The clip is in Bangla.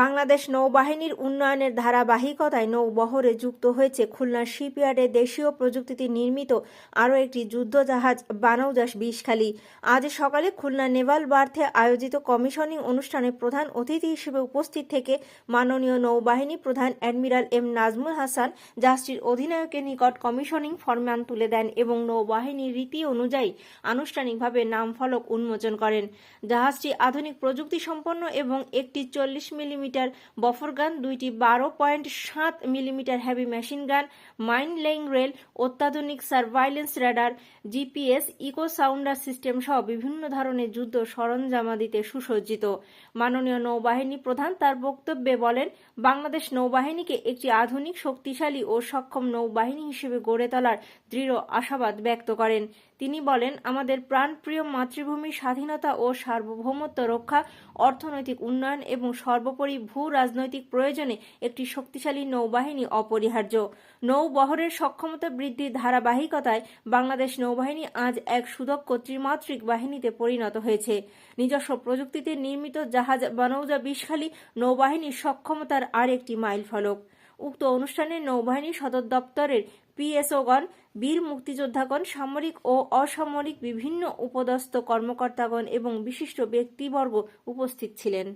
বাংলাদেশ নৌবাহিনীর উন্নয়নের ধারাবাহিকতায় নৌবহরে যুক্ত হয়েছে খুলনা শিপইয়ার্ডে দেশীয় প্রযুক্তিতে নির্মিত আরও একটি যুদ্ধজাহাজ বানৌজাস বিষখালী। আজ সকালে খুলনা নেভাল বার্থে আয়োজিত কমিশনিং অনুষ্ঠানে প্রধান অতিথি হিসেবে উপস্থিত থেকে মাননীয় নৌবাহিনী প্রধান অ্যাডমিরাল এম নাজমুল হাসান জাহাজটির অধিনায়কের নিকট কমিশনিং ফরমান তুলে দেন এবং নৌবাহিনীর রীতি অনুযায়ী আনুষ্ঠানিকভাবে নাম ফলক উন্মোচন করেন। জাহাজটি আধুনিক প্রযুক্তি সম্পন্ন এবং একটি চল্লিশ মিলিমিটার বফর গান, দুইটি বারো পয়েন্ট সাত millimetre heavy machine gun mine laying rail অত্যাধুনিক surveillance radar GPS echo sounder system সহ বিভিন্ন ধরনের যুদ্ধ সরঞ্জামাদিতে সুসজ্জিত। মাননীয় নৌবাহিনী প্রধান তার বক্তব্যে বলেন, বাংলাদেশ নৌবাহিনীকে একটি আধুনিক, শক্তিশালী ও সক্ষম নৌবাহিনী হিসেবে গড়ে তোলার দৃঢ় আশাবাদ ব্যক্ত করেন। তিনি বলেন, আমাদের প্রাণপ্রিয় মাতৃভূমির স্বাধীনতা ও সার্বভৌমত্ব রক্ষা, অর্থনৈতিক উন্নয়ন এবং সর্বোপরি ভূ রাজনৈতিক প্রয়োজনে একটি শক্তিশালী নৌবাহিনী অপরিহার্য। নৌবহরের সক্ষমতা বৃদ্ধির ধারাবাহিকতায় বাংলাদেশ নৌবাহিনী আজ এক সুদক্ষ ত্রিমাত্রিক বাহিনীতে পরিণত হয়েছে। নিজস্ব প্রযুক্তিতে নির্মিত জাহাজ বানৌজা বিষখালী নৌবাহিনীর সক্ষমতার আরেকটি মাইল ফলক। উক্ত অনুষ্ঠানে নৌবাহিনী সদর দপ্তরের পিএসওগণ, বীর মুক্তিযোদ্ধাগণ, সামরিক ও অসামরিক বিভিন্ন উপদস্থ কর্মকর্তাগণ এবং বিশিষ্ট ব্যক্তিবর্গ উপস্থিত ছিলেন।